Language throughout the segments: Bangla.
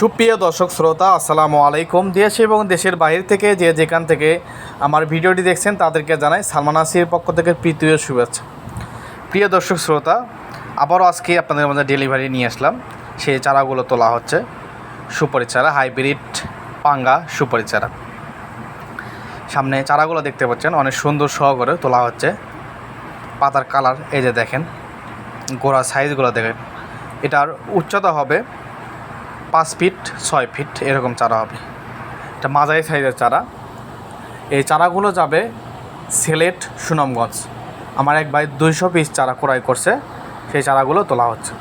সুপ্রিয় দর্শক শ্রোতা, আসসালামু আলাইকুম। দেশ এবং দেশের বাইরে থেকে যে যেখান থেকে আমার ভিডিওটি দেখছেন, তাদেরকে জানাই সালমান আসির পক্ষ থেকে প্রীতীয় শুভেচ্ছা। প্রিয় দর্শক শ্রোতা, আবারও আজকে আপনাদের মধ্যে ডেলিভারি নিয়ে আসলাম। সেই চারাগুলো তোলা হচ্ছে। সুপারি চারা হাইব্রিড পাঙ্গা সুপারি চারা সামনে চারাগুলো দেখতে পাচ্ছেন, অনেক সুন্দর সহকারে তোলা হচ্ছে। পাতার কালার এই যে দেখেন, গোড়া সাইজগুলো দেখেন। এটার উচ্চতা হবে পাঁচ ফিট, ছয় ফিট এরকম চারা হবে। এটা মাঝারি সাইজের চারা। এই চারাগুলো যাবে সিলেট সুনামগঞ্জ। আমার এক ভাই দুইশো পিস চারা ক্রয় করছে, সেই চারাগুলো তোলা হচ্ছে।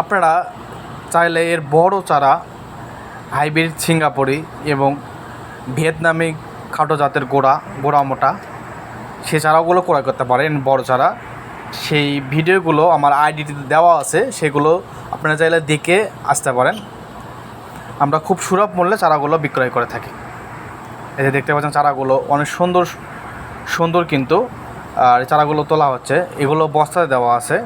আপনারা চাইলে এর বড় চারা হাইব্রিড সিঙ্গাপুরি এবং ভিয়েতনামি খাটো জাতের গোড়া গোড়া মোটা সেই চারাগুলো ক্রয় করতে পারেন। বড় চারা সেই ভিডিওগুলো আমার আইডিটিতে দেওয়া আছে, সেগুলো আপনারা চাইলে দেখে আসতে পারেন। আমরা খুব সুলভ মূল্যে চারাগুলো বিক্রয় করে থাকি। এই যে দেখতে পাচ্ছেন চারাগুলো অনেক সুন্দর সুন্দর কিন্তু, আর চারাগুলো তোলা হচ্ছে। এগুলো বস্তাতে দেওয়া আছে।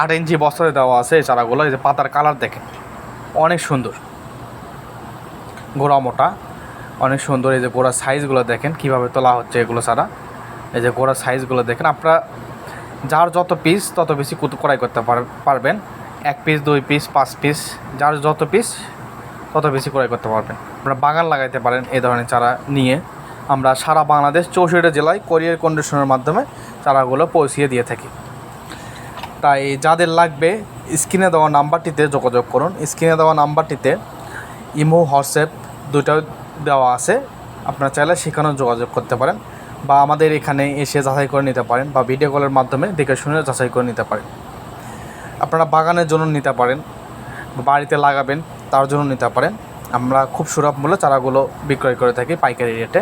আট ইঞ্চি বস্তাতে দেওয়া আছে এই চারাগুলো, এই যে পাতার কালার দেখেন। অনেক সুন্দর। গোড়া মোটা, অনেক সুন্দর এই যে গোড়ার সাইজগুলো দেখেন, কীভাবে তোলা হচ্ছে এগুলো ছাড়া। এই যে গোড়ার সাইজগুলো দেখেন, আপনারা যার যত পিস তত বেশি ক্রয় করতে পারবেন। এক পিস দুই পিস পাঁচ পিস যার যত পিস তত বেশি ক্রয় করতে পারবেন। আপনারা বাগান লাগাইতে পারেন এই ধরনের চারা নিয়ে। আমরা সারা বাংলাদেশ চৌষট্টি জেলায় কোরিয়ার কন্ডিশনের মাধ্যমে চারাগুলো পৌঁছিয়ে দিয়ে থাকি। তাই যাদের লাগবে, স্ক্রিনে দেওয়া নাম্বারটিতে যোগাযোগ করুন। স্ক্রিনে দেওয়া নাম্বারটিতে ইমো, হোয়াটসঅ্যাপ দুটো দেওয়া আছে। আপনারা চাইলে সেখানেও যোগাযোগ করতে পারেন। বা আমাদের এখানে এসে যাচাই করে নিতে পারেন বা ভিডিও কলের মাধ্যমে দেখে শুনে যাচাই করে নিতে পারেন। আপনারা বাগানের জন্য নিতে পারেন বাড়িতে লাগাবেন, তার জন্য নিতে পারেন। আমরা খুব সুলভ মূল্য চারাগুলো বিক্রয় করে থাকি পাইকারি রেটে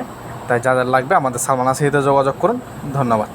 তাই যাদের লাগবে আমাদের সালমানা সিহিতে যোগাযোগ করুন। ধন্যবাদ।